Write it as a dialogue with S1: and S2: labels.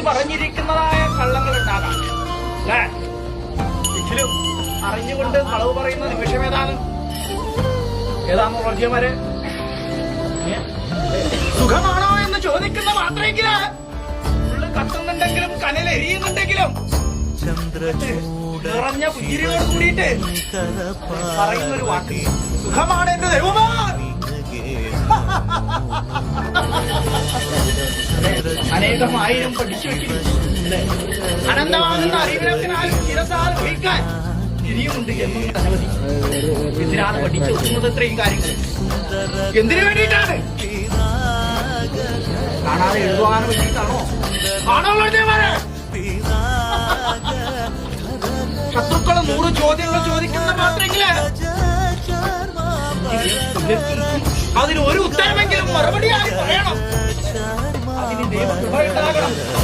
S1: പറഞ്ഞിരിക്കുന്നതായ കള്ളങ്ങൾ ഉണ്ടാകാം. അല്ലേ എങ്കിലും അറിഞ്ഞുകൊണ്ട് കളവ് പറയുന്ന നിമിഷം ഏതാണ്? ഏതാണ് റോജിയമാര് സുഖമാണോ എന്ന് ചോദിക്കുന്ന മാത്രമെങ്കിൽ ഉള്ളു കത്തുന്നുണ്ടെങ്കിലും കനൽ എരിയുന്നുണ്ടെങ്കിലും നിറഞ്ഞ പുഞ്ചിരിയോട് കൂടിയിട്ട് പറയുന്ന ഒരു വാക്ക്. സുഖമാണ് എന്റെ ദൈവമാ. അനേകം ആയിരം പഠിച്ചു വെക്കുന്നു അനന്തമാകുന്ന അറിവിനത്തിനാൽ ശിരസാൽ വഹിക്കാൻ ഇനിയുമുണ്ട് എന്നും അനവധി എന്തിനാണ് പഠിച്ചു വെക്കുന്നത് ഇത്രയും കാര്യങ്ങൾ? എന്തിനു വേണ്ടിയിട്ടാണ്? കാണാതെ എഴുതുവാനും വേണ്ടിയിട്ടാണോ? ആണോ ലോചന്മാരെ ശത്രുക്കൾ നൂറ് ചോദ്യങ്ങൾ ചോദിക്കുന്ന മാത്രമെങ്കിൽ അതിന് ഒരു ഉത്തരമെങ്കിലും മറുപടിയായി 네이버 그 파일 따라가라.